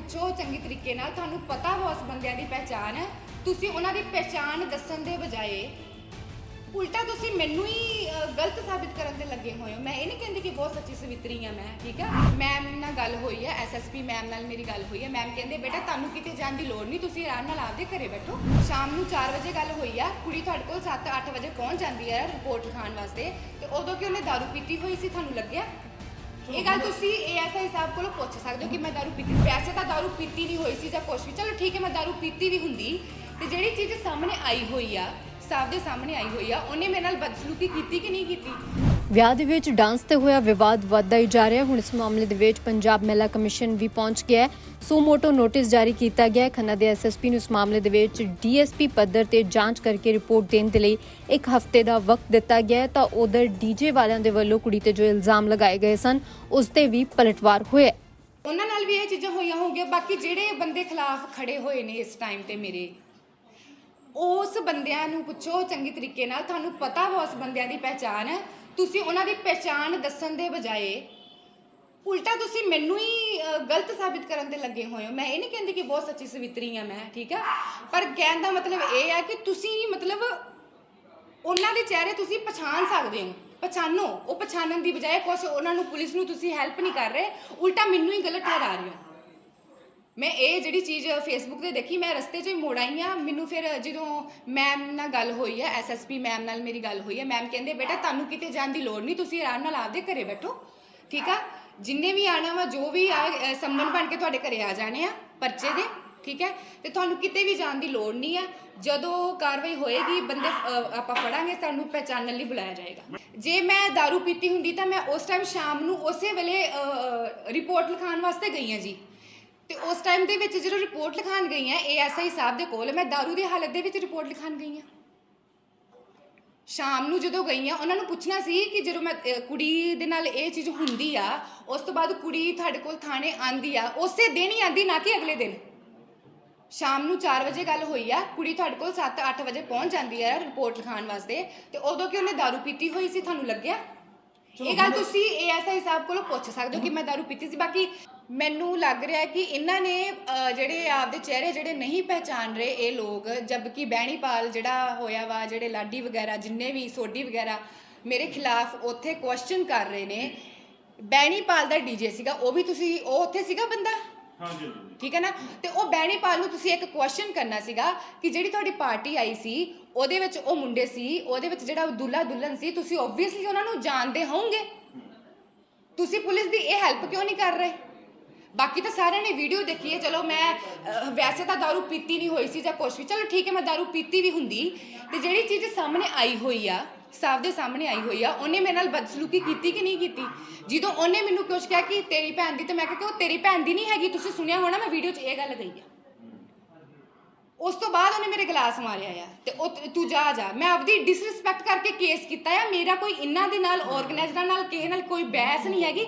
ਪੁੱਛੋ ਚੰਗੇ ਤਰੀਕੇ ਨਾਲ ਤੁਹਾਨੂੰ ਪਤਾ ਵਾ ਉਸ ਬੰਦਿਆਂ ਦੀ ਪਹਿਚਾਣ। ਤੁਸੀਂ ਉਹਨਾਂ ਦੀ ਪਹਿਚਾਣ ਦੱਸਣ ਦੇ ਬਜਾਏ ਉਲਟਾ ਤੁਸੀਂ ਮੈਨੂੰ ਹੀ ਅ, ਗਲਤ ਸਾਬਿਤ ਕਰਨ ਤੇ ਲੱਗੇ ਹੋਏ ਹੋ। ਮੈਂ ਇਹ ਨਹੀਂ ਕਹਿੰਦੀ ਕਿ ਬਹੁਤ ਸੱਚੀ ਸਵਿਤਰੀ ਆ ਮੈਂ ਠੀਕ ਆ? ਮੈਮ ਨਾਲ ਗੱਲ ਹੋਈ ਹੈ ਐਸਐਸਪੀ ਮੈਮ ਨਾਲ ਮੇਰੀ ਗੱਲ ਹੋਈ ਹੈ ਮੈਮ ਕਹਿੰਦੇ ਬੇਟਾ ਤੁਹਾਨੂੰ ਕਿਤੇ ਜਾਣ ਦੀ ਲੋੜ ਨਹੀਂ ਤੁਸੀਂ ਆਰਾਮ ਨਾਲ ਆਪਦੇ ਘਰੇ ਬੈਠੋ। ਸ਼ਾਮ ਨੂੰ 4 ਵਜੇ ਗੱਲ ਹੋਈ ਆ ਕੁੜੀ ਤੁਹਾਡੇ ਕੋਲ 7-8 ਵਜੇ ਪਹੁੰਚ ਜਾਂਦੀ ਹੈ ਰਿਪੋਰਟ ਲਿਖਾਉਣ ਵਾਸਤੇ ਤੇ ਉਦੋਂ ਕਿ ਉਹਨੇ ਦਾਰੂ ਪੀਤੀ ਹੋਈ ਸੀ ਤੁਹਾਨੂੰ ਲੱਗਿਆ? ਇਹ ਗੱਲ ਤੁਸੀਂ ਏਐਸਆਈ ਸਾਹਿਬ ਕੋਲੋਂ ਪੁੱਛ ਸਕਦੇ ਹੋ ਕਿ ਮੈਂ ਦਾਰੂ ਪੀਤੀ ਵੈਸੇ ਤਾਂ ਦਾਰੂ ਪੀਤੀ ਨਹੀਂ ਹੋਈ ਸੀ ਜਾਂ ਕੁਛ ਵੀ ਚਲੋ ਠੀਕ ਹੈ ਮੈਂ ਦਾਰੂ ਪੀਤੀ ਵੀ ਹੁੰਦੀ ਤੇ ਜਿਹੜੀ ਚੀਜ਼ ਸਾਹਮਣੇ ਆਈ ਹੋਈ ਆ ਸਾਹਿਬ ਦੇ ਸਾਹਮਣੇ ਆਈ ਹੋਈ ਆ ਉਹਨੇ ਮੇਰੇ ਨਾਲ ਬਦਸਲੂਕੀ ਕੀਤੀ ਕਿ ਨਹੀਂ ਕੀਤੀ ਵਿਆਹ ਦੇ ਵਿੱਚ ਡਾਂਸ ਤੇ ਹੋਇਆ ਵਿਵਾਦ ਵੱਧਦਾ ਹੀ ਜਾ ਰਿਹਾ। ਹੁਣ ਇਸ ਮਾਮਲੇ ਦੇ ਵਿੱਚ ਪੰਜਾਬ ਮਹਿਲਾ ਕਮਿਸ਼ਨ ਵੀ ਪਹੁੰਚ ਗਿਆ ਹੈ। ਸੋ ਮੋਟੋ ਨੋਟਿਸ ਜਾਰੀ ਕੀਤਾ ਗਿਆ ਹੈ। ਖੰਨਾ ਦੇ ਐਸਐਸਪੀ ਨੂੰ ਇਸ ਮਾਮਲੇ ਦੇ ਵਿੱਚ ਡੀਐਸਪੀ ਪੱਧਰ ਤੇ ਜਾਂਚ ਕਰਕੇ ਰਿਪੋਰਟ ਦੇਣ ਦੇ ਲਈ ਇੱਕ ਹਫ਼ਤੇ ਦਾ ਵਕਤ ਦਿੱਤਾ ਗਿਆ ਹੈ। ਤਾਂ ਉਧਰ ਡੀਜੇ ਵਾਲਿਆਂ ਦੇ ਵੱਲੋਂ ਕੁੜੀ ਤੇ ਜੋ ਇਲਜ਼ਾਮ ਲਗਾਏ ਗਏ ਸਨ, ਉਸ ਤੇ ਵੀ ਪਲਟਵਾਰ ਹੋਇਆ ਉਹਨਾਂ ਨਾਲ ਵੀ ਇਹ ਚੀਜ਼ਾਂ ਹੋਈਆਂ ਹੋਣਗੀਆਂ। ਬਾਕੀ ਜਿਹੜੇ ਬੰਦੇ ਖਿਲਾਫ ਖੜੇ ਹੋਏ ਨੇ ਇਸ ਟਾਈਮ ਤੇ ਮੇਰੇ, ਉਸ ਬੰਦਿਆਂ ਨੂੰ ਪੁੱਛੋ ਚੰਗੀ ਤਰੀਕੇ ਨਾਲ। ਤੁਹਾਨੂੰ ਪਤਾ ਵਾ ਉਸ ਬੰਦਿਆਂ ਦੀ ਪਹਿਚਾਣ। ਤੁਸੀਂ ਉਹਨਾਂ ਦੀ ਪਹਿਚਾਣ ਦੱਸਣ ਦੇ ਬਜਾਏ ਉਲਟਾ ਤੁਸੀਂ ਮੈਨੂੰ ਹੀ ਅ, ਗਲਤ ਸਾਬਿਤ ਕਰਨ ਤੇ ਲੱਗੇ ਹੋਏ ਹੋ। ਮੈਂ ਇਹ ਨਹੀਂ ਕਹਿੰਦੀ ਕਿ ਬਹੁਤ ਸੱਚੀ ਸਵਿਤਰੀ ਆ ਮੈਂ ਠੀਕ ਆ? ਪਰ ਕਹਿਣ ਦਾ ਮਤਲਬ ਇਹ ਆ ਕਿ ਤੁਸੀਂ ਮਤਲਬ ਉਹਨਾਂ ਦੇ ਚਿਹਰੇ ਤੁਸੀਂ ਪਛਾਣ ਸਕਦੇ ਹੋ। ਪਛਾਣੋ। ਉਹ ਪਛਾਣਨ ਦੀ ਬਜਾਏ ਕੁਛ ਉਹਨਾਂ ਨੂੰ ਪੁਲਿਸ ਨੂੰ ਤੁਸੀਂ ਹੈਲਪ ਨਹੀਂ ਕਰ ਰਹੇ। ਉਲਟਾ ਮੈਨੂੰ ਹੀ ਗਲਤ ਠਹਿਰਾ ਰਹੇ ਹੋ। ਮੈਂ ਇਹ ਜਿਹੜੀ ਚੀਜ਼ ਫੇਸਬੁੱਕ ਤੇ ਦੇਖੀ ਮੈਂ ਰਸਤੇ 'ਚ ਹੀ ਮੋੜ ਆਈ ਆ ਮੈਨੂੰ ਫਿਰ ਜਦੋਂ ਮੈਮ ਨਾਲ ਗੱਲ ਹੋਈ ਹੈ ਐਸਐਸਪੀ ਮੈਮ ਨਾਲ ਮੇਰੀ ਗੱਲ ਹੋਈ ਹੈ ਮੈਮ ਕਹਿੰਦੇ ਬੇਟਾ ਤੁਹਾਨੂੰ ਕਿਤੇ ਜਾਣ ਦੀ ਲੋੜ ਨਹੀਂ ਤੁਸੀਂ ਆਰਾਮ ਨਾਲ ਆਪਦੇ ਘਰੇ ਬੈਠੋ ਠੀਕ ਆ? ਜਿੰਨੇ ਵੀ ਆਣਾ ਵਾ ਜੋ ਵੀ ਆ ਅ, ਸੰਬੰਧ ਬਣ ਕੇ ਤੁਹਾਡੇ ਘਰੇ ਆ ਜਾਣੇ ਆ ਪਰਚੇ ਦੇ ਠੀਕ ਹੈ ਤੇ ਤੁਹਾਨੂੰ ਕਿਤੇ ਵੀ ਜਾਣ ਦੀ ਲੋੜ ਨਹੀਂ ਆ। ਜਦੋਂ ਕਾਰਵਾਈ ਹੋਏਗੀ ਬੰਦੇ ਆਪਾਂ ਫੜਾਂਗੇ ਤੁਹਾਨੂੰ ਪਹਿਚਾਨਣ ਲਈ ਬੁਲਾਇਆ ਜਾਏਗਾ। ਜੇ ਮੈਂ दारू ਪੀਤੀ ਹੁੰਦੀ ਤਾਂ ਮੈਂ ਉਸ ਟਾਈਮ ਸ਼ਾਮ ਨੂੰ ਉਸੇ ਵੇਲੇ ਰਿਪੋਰਟ ਲਿਖਾਉਣ ਵਾਸਤੇ ਗਈ ਹਾਂ ਜੀ। ਤੇ ਉਸ ਟਾਈਮ ਦੇ ਵਿੱਚ ਜਦੋਂ ਰਿਪੋਰਟ ਲਿਖਾਣ ਗਈ ਆ ਏਐਸਆਈ ਸਾਹਿਬ ਦੇ ਕੋਲ ਮੈਂ दारू ਦੀ ਹਾਲਤ ਦੇ ਵਿੱਚ ਰਿਪੋਰਟ ਲਿਖਾਣ ਗਈ ਆ ਸ਼ਾਮ ਨੂੰ ਜਦੋਂ ਗਈ ਆ ਉਹਨਾਂ ਨੂੰ ਪੁੱਛਣਾ ਸੀ ਕਿ ਜਦੋਂ ਮੈਂ ਅਹ, ਕੁੜੀ ਦੇ ਨਾਲ ਇਹ ਚੀਜ਼ ਹੁੰਦੀ ਆ ਉਸ ਤੋਂ ਬਾਅਦ ਕੁੜੀ ਤੁਹਾਡੇ ਕੋਲ ਥਾਣੇ ਆਂਦੀ ਆ ਉਸੇ ਦਿਨ ਹੀ ਆਂਦੀ ਨਾ ਕਿ ਅਗਲੇ ਦਿਨ ਸ਼ਾਮ ਨੂੰ 4 ਵਜੇ ਗੱਲ ਹੋਈ ਆ ਕੁੜੀ ਤੁਹਾਡੇ ਕੋਲ 7-8 ਵਜੇ ਪਹੁੰਚ ਜਾਂਦੀ ਹੈ ਰਿਪੋਰਟ ਲਿਖਾਉਣ ਵਾਸਤੇ ਤੇ ਉਦੋਂ ਕਿ ਉਹਨੇ दारू ਪੀਤੀ ਹੋਈ ਸੀ ਤੁਹਾਨੂੰ ਲੱਗਿਆ ਇਹ ਗੱਲ ਤੁਸੀਂ ਏਐਸਆਈ ਸਾਹਿਬ ਕੋਲੋਂ ਪੁੱਛ ਸਕਦੇ ਹੋ ਕਿ ਮੈਂ दारू ਪੀਤੀ ਸੀ ਬਾਕੀ ਮੈਨੂੰ ਲੱਗ ਰਿਹਾ ਕਿ ਇਹਨਾਂ ਨੇ ਜਿਹੜੇ ਆਪਦੇ ਚਿਹਰੇ ਜਿਹੜੇ ਨਹੀਂ ਪਹਿਚਾਨ ਰਹੇ ਇਹ ਲੋਕ ਜਦਕਿ ਬਹਿਣੀਪਾਲ ਜਿਹੜਾ ਹੋਇਆ ਵਾ ਜਿਹੜੇ ਲਾਡੀ ਵਗੈਰਾ ਜਿੰਨੇ ਵੀ ਸੋਢੀ ਵਗੈਰਾ ਮੇਰੇ ਖਿਲਾਫ ਉੱਥੇ ਕੁਐਸਚਨ ਕਰ ਰਹੇ ਨੇ ਬਹਿਣੀਪਾਲ ਦਾ ਡੀਜੇ ਸੀਗਾ ਉਹ ਵੀ ਤੁਸੀਂ ਉਹ ਉੱਥੇ ਸੀਗਾ ਬੰਦਾ? ਹਾਂਜੀ ਹਾਂਜੀ। ਠੀਕ ਹੈ ਨਾ? ਤੇ ਉਹ ਬੈਣੀਪਾਲ ਨੂੰ ਤੁਸੀਂ ਇੱਕ ਕੁਐਸਚਨ ਕਰਨਾ ਸੀਗਾ ਕਿ ਜਿਹੜੀ ਤੁਹਾਡੀ ਪਾਰਟੀ ਆਈ ਸੀ ਉਹਦੇ ਵਿੱਚ ਉਹ ਮੁੰਡੇ ਸੀ ਉਹਦੇ ਵਿੱਚ ਜਿਹੜਾ ਦੁੱਲਾ ਦੁਲਹਨ ਸੀ ਤੁਸੀਂ ਓਬਵੀਅਸਲੀ ਉਹਨਾਂ ਨੂੰ ਜਾਣਦੇ ਹੋਵੋਗੇ? ਤੁਸੀਂ ਪੁਲਿਸ ਦੀ ਇਹ ਹੈਲਪ ਕਿਉਂ ਨਹੀਂ ਕਰ ਰਹੇ? ਬਾਕੀ ਤਾਂ ਸਾਰਿਆਂ ਨੇ ਵੀਡੀਓ ਦੇਖੀ ਹੈ। ਚਲੋ ਮੈਂ ਵੈਸੇ ਤਾਂ ਦਾਰੂ ਪੀਤੀ ਨਹੀਂ ਹੋਈ ਸੀ ਜਾਂ ਕੁਛ ਵੀ। ਚਲੋ ਠੀਕ ਹੈ, ਮੈਂ ਦਾਰੂ ਪੀਤੀ ਵੀ ਹੁੰਦੀ। ਤੇ ਜਿਹੜੀ ਚੀਜ਼ ਸਾਹਮਣੇ ਆਈ ਹੋਈ ਆ ਸਾਫ਼ ਦੇ ਸਾਹਮਣੇ ਆਈ ਹੋਈ ਆ, ਉਹਨੇ ਮੇਰੇ ਨਾਲ ਬਦਸਲੂਕੀ ਕੀਤੀ ਕਿ ਨਹੀਂ ਕੀਤੀ? ਜਦੋਂ ਉਹਨੇ ਮੈਨੂੰ ਕੁਛ ਕਿਹਾ ਕਿ ਤੇਰੀ ਭੈਣ ਦੀ, ਤੇ ਮੈਂ ਕਿਹਾ ਕਿ ਉਹ ਤੇਰੀ ਭੈਣ ਦੀ ਨਹੀਂ ਹੈਗੀ, ਤੁਸੀਂ ਸੁਣਿਆ ਹੋਣਾ, ਮੈਂ ਵੀਡੀਓ 'ਚ ਇਹ ਗੱਲ ਕਹੀ ਆ। ਉਸ ਤੋਂ ਬਾਅਦ ਉਹਨੇ ਮੇਰੇ ਗਲਾਸ ਮਾਰਿਆ ਆ, ਤੇ ਉਹ, ਤੂੰ ਜਾ ਜਾ। ਮੈਂ ਆਪਦੀ ਡਿਸਰਿਸਪੈਕਟ ਕਰਕੇ ਕੇਸ ਕੀਤਾ ਆ। ਮੇਰਾ ਕੋਈ ਇਹਨਾਂ ਦੇ ਨਾਲ ਆਰਗੇਨਾਈਜ਼ਰਾਂ ਨਾਲ, ਕਿਸੇ ਨਾਲ ਕੋਈ ਬਹਿਸ ਨਹੀਂ ਹੈਗੀ।